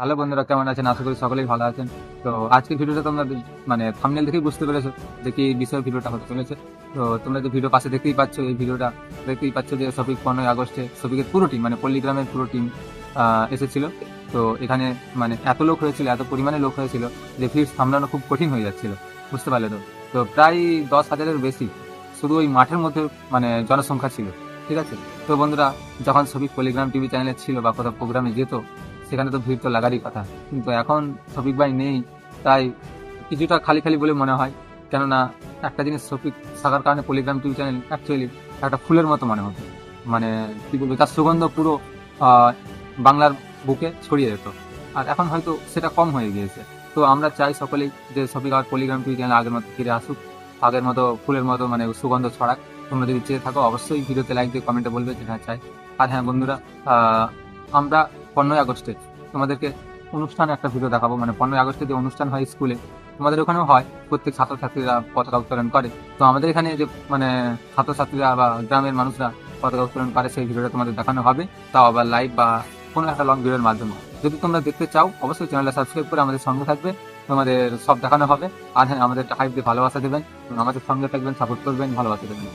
Hello বন্ধুরা কেমন আছেন? আশা করি সকলেই ভালো আছেন। তো আজকের ভিডিওটা তোমরা মানে থামনেল দেখেই বুঝতে পেরেছ যে কি বিষয়ে ভিডিওটা হতে চলেছে। তো তোমরা যে ভিডিও পাশে দেখতেই পাচ্ছ, এই ভিডিওটা দেখতেই পাচ্ছ যে সফিক পনেরোই আগস্টে সফিকের পুরো টিম মানে পল্লীগ্রামের পুরো টিম এসেছিল। তো এখানে মানে এত লোক হয়েছিল, এত পরিমাণে লোক হয়েছিল যে ভিড় সামলানো খুব কঠিন হয়ে যাচ্ছিল। বুঝতে পারলে তো? তো প্রায় দশ হাজারের বেশি শুধু ওই মাঠের মধ্যে মানে জনসংখ্যা ছিল। ঠিক আছে? তো বন্ধুরা, যখন সফিক পলিগ্রাম টিভি চ্যানেলে ছিল বা কোথাও প্রোগ্রামে যেত সেখানে তো ভিড় তো লাগারই কথা। কিন্তু এখন সফিক ভাই নেই, তাই কিছুটা খালি খালি বলে মনে হয়। কেননা একটা জিনিস সফিক থাকার কারণে পলিগ্রাম টিভি চ্যানেল অ্যাকচুয়ালি একটা ফুলের মতো মনে হতো। মানে কি বলব, তার সুগন্ধ পুরো বাংলার বুকে ছড়িয়ে যেত। আর এখন হয়তো সেটা কম হয়ে গিয়েছে। তো আমরা চাই সকলেই যে সফিক আর পলিগ্রাম টিভি চ্যানেল আগের মতো ফিরে আসুক, আগের মতো ফুলের মতো মানে সুগন্ধ ছড়াক। তোমরা যদি চেয়ে থাকো, অবশ্যই ভিডিওতে লাইক দিয়ে কমেন্টে বলবে যে হ্যাঁ চাই। আর হ্যাঁ বন্ধুরা আমরা পনেরোই আগস্টে তোমাদেরকে অনুষ্ঠান একটা ভিডিও দেখাবো। মানে পনেরোই আগস্টে যে অনুষ্ঠান হয় স্কুলে, তোমাদের ওখানেও হয়। প্রত্যেক ছাত্রছাত্রীরা পতাকা উত্তোলন করে। তো আমাদের এখানে যে মানে ছাত্রছাত্রীরা বা গ্রামের মানুষরা পতাকা উত্তোলন করে, সেই ভিডিওটা তোমাদের দেখানো হবে। তাও আবার লাইভ বা কোনো একটা লং ভিডিওর মাধ্যমে। যদি তোমরা দেখতে চাও, অবশ্যই চ্যানেলটা সাবস্ক্রাইব করে আমাদের সঙ্গে থাকবে। তোমাদের সব দেখানো হবে। আর হ্যাঁ আমাদের হাইপ দিয়ে ভালোবাসা দেবেন। আমাদের সঙ্গে থাকবেন সাপোর্ট করবেন, ভালোবাসা দেবেন?